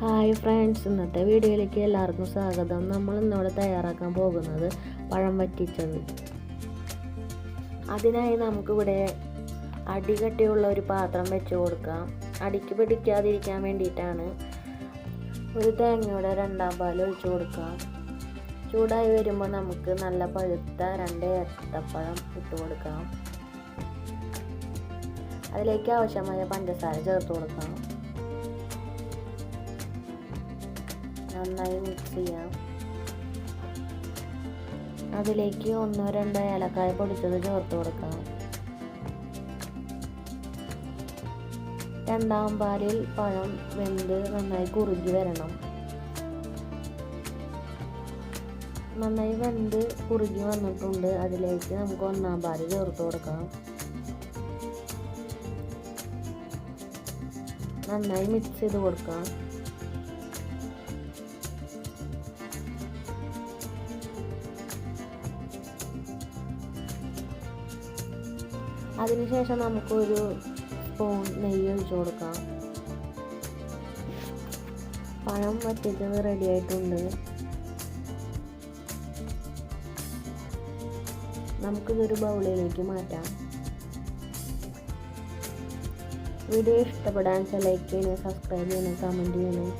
Hi friends ഇന്നത്തെ വീഡിയോയിലേക്ക് എല്ലാവർക്കും സ്വാഗതം. നമ്മൾ ഇന്നിവിടെ തയ്യാറാക്കാൻ പോകുന്നത് പഴം വറ്റിച്ചത് അതിനായി നമുക്കിവിടെ അടികട്ടിയുള്ള ഒരു പാത്രം വെച്ച് കൊടുക്കാം. അടിക്ക് പിടിക്കാതിരിക്കാൻ വേണ്ടിയിട്ടാണ് ഒരു തേങ്ങയുടെ രണ്ടാം പാൽ ഒഴിച്ചു കൊടുക്കാം. ചൂടായി വരുമ്പോൾ നമുക്ക് നല്ല പഴുത്ത രണ്ട് ഏത്തപ്പഴം ഇട്ട് കൊടുക്കാം. അതിലേക്ക് ആവശ്യമായ പഞ്ചസാര ചേർത്ത് കൊടുക്കാം. നന്നായി മിക്സ് ചെയ്യാം. അതിലേക്ക് ഒന്നോ രണ്ടോ ഏലക്കായ പൊടിച്ചത് ചേർത്ത് കൊടുക്കാം. രണ്ടാം പാലിൽ പഴം വെന്ത് നന്നായി കുറുകി വരണം. നന്നായി വെന്ത് കുറുകി വന്നിട്ടുണ്ട്. അതിലേക്ക് നമുക്ക് ഒന്നാം പാൽ ചേർത്ത് കൊടുക്കാം. നന്നായി മിക്സ് ചെയ്ത് കൊടുക്കാം. അതിനുശേഷം നമുക്കൊരു സ്പൂൺ നെയ്യ് ഒഴിച്ചു കൊടുക്കാം. പഴം വറ്റിച്ചത് റെഡി ആയിട്ടുണ്ട്. നമുക്കിതൊരു ബൗളിലേക്ക് മാറ്റാം. വീഡിയോ ഇഷ്ടപ്പെടാൻ വെച്ചാൽ ലൈക്ക് ചെയ്യണേ സബ്സ്ക്രൈബ് ചെയ്യണേ കമന്റ് ചെയ്യണം.